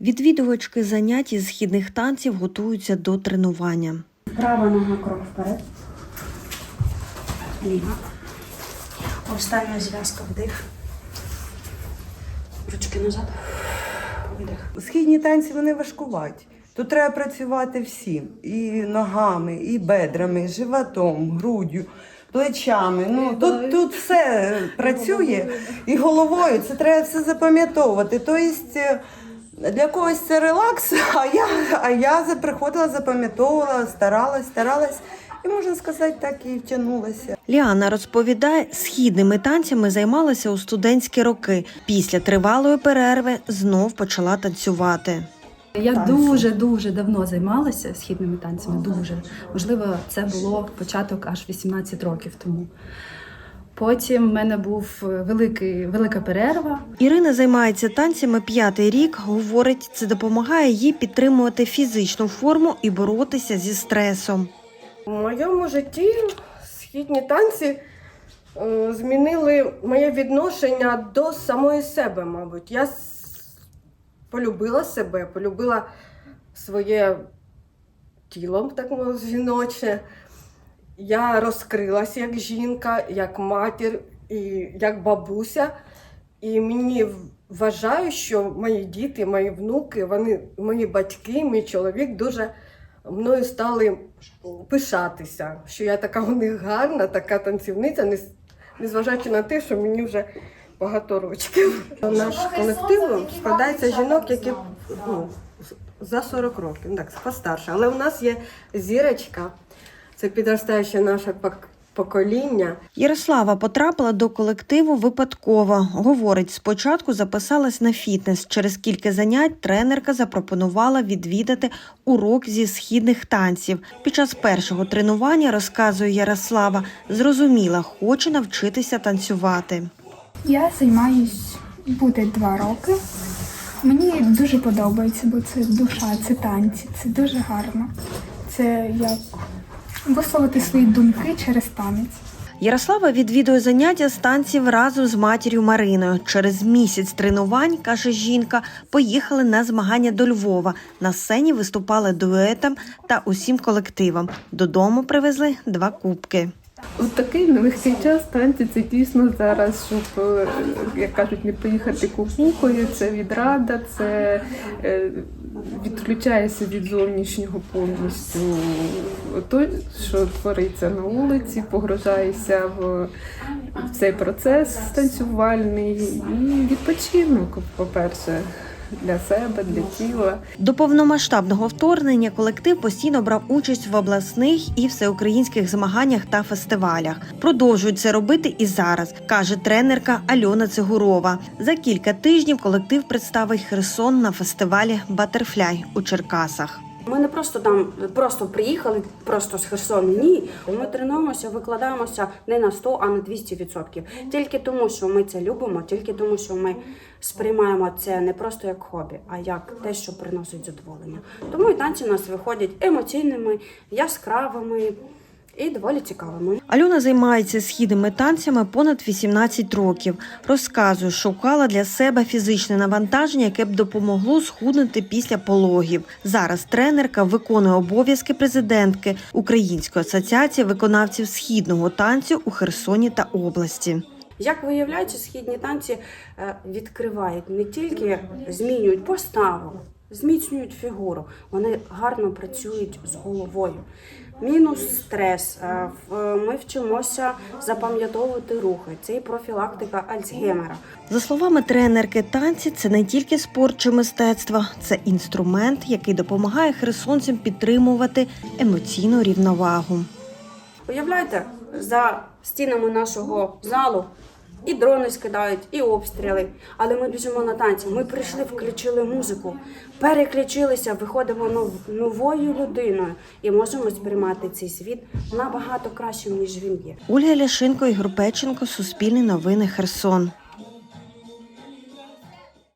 Відвідувачки занять із східних танців готуються до тренування. Права нога крок вперед. Ліва. Остання зв'язка вдих. Ручки назад. Видих. Східні танці вони важкуваті. Тут треба працювати всім. І ногами, і бедрами, і животом, груддю, плечами. Ну, тут, тут все працює. І головою це треба все запам'ятовувати. Тобто е, для когось це релакс, а я, а я за- приходила, запам'ятовувала, старалась, старалась. І можна сказати, так і втягнулася. Ліана розповідає, східними танцями займалася у студентські роки. Після тривалої перерви знов почала танцювати. Я дуже дуже давно займалася східними танцями. Дуже можливо, це було початок аж 18 років тому. Потім в мене був великий, велика перерва. Ірина займається танцями п'ятий рік. Говорить, це допомагає їй підтримувати фізичну форму і боротися зі стресом. У моєму житті східні танці е, змінили моє відношення до самої себе, мабуть. Я полюбила себе, полюбила своє тіло, так мовити, жіноче. Я розкрилась як жінка, як матір і як бабуся. І мені вважаю, що мої діти, мої внуки, вони, мої батьки, мій чоловік дуже мною стали пишатися, що я така у них гарна, така танцівниця, незважаючи на те, що мені вже багато років. Наш колектив складається жінок, які ну, за 40 років, так, постарше. Але у нас є зірочка, це підростаюче наше пок- покоління. Ярослава потрапила до колективу випадково. Говорить, спочатку записалась на фітнес. Через кілька занять тренерка запропонувала відвідати урок зі східних танців. Під час першого тренування розказує Ярослава, зрозуміла, хоче навчитися танцювати. Я займаюсь буде два роки. Мені дуже подобається, бо це душа, це танці, це дуже гарно. Це як висловити свої думки через танець. Ярослава відвідує заняття з танців разом з матір'ю Мариною. Через місяць тренувань, каже жінка, поїхали на змагання до Львова. На сцені виступали дуетом та усім колективом. Додому привезли два кубки. От такий нелегкий час танці дійсно зараз, щоб, е, як кажуть, не поїхати кукухою, це відрада, це е, відключаєшся від зовнішнього повністю. То, що твориться на вулиці, погружаєшся в в цей процес танцювальний і відпочинок, по-перше, для себе, для тіла. До повномасштабного вторгнення колектив постійно брав участь в обласних і всеукраїнських змаганнях та фестивалях. Продовжують це робити і зараз, каже тренерка Альона Цигурова. За кілька тижнів колектив представить Херсон на фестивалі Батерфляй у Черкасах. Ми не просто там просто приїхали, просто з Херсону. Ні. Ми тренуємося, викладаємося не на 100, а на 200%. Тільки тому, що ми це любимо, тільки тому, що ми сприймаємо це не просто як хобі, а як те, що приносить задоволення. Тому і танці у нас виходять емоційними, яскравими і доволі цікавими. Альона займається східними танцями понад 18 років. Розказує, шукала для себе фізичне навантаження, яке б допомогло схуднути після пологів. Зараз тренерка виконує обов'язки президентки Української асоціації виконавців східного танцю у Херсоні та області. Як виявляється, східні танці е, відкривають не тільки змінюють поставу, зміцнюють фігуру, вони гарно працюють з головою. Мінус стрес. Е, в- Ми вчимося запам'ятовувати рухи. Це і профілактика Альцгеймера. За словами тренерки, танці це не тільки спорт чи мистецтво, це інструмент, який допомагає херсонцям підтримувати емоційну рівновагу. Уявляєте, за стінами нашого залу і дрони скидають, і обстріли. Але ми біжимо на танці. Ми прийшли, включили музику, переключилися, виходимо нов- новою людиною і можемо сприймати цей світ набагато кращим, ніж він є. Ольга Ляшенко, Ігор Печенко, Суспільне новини Херсон.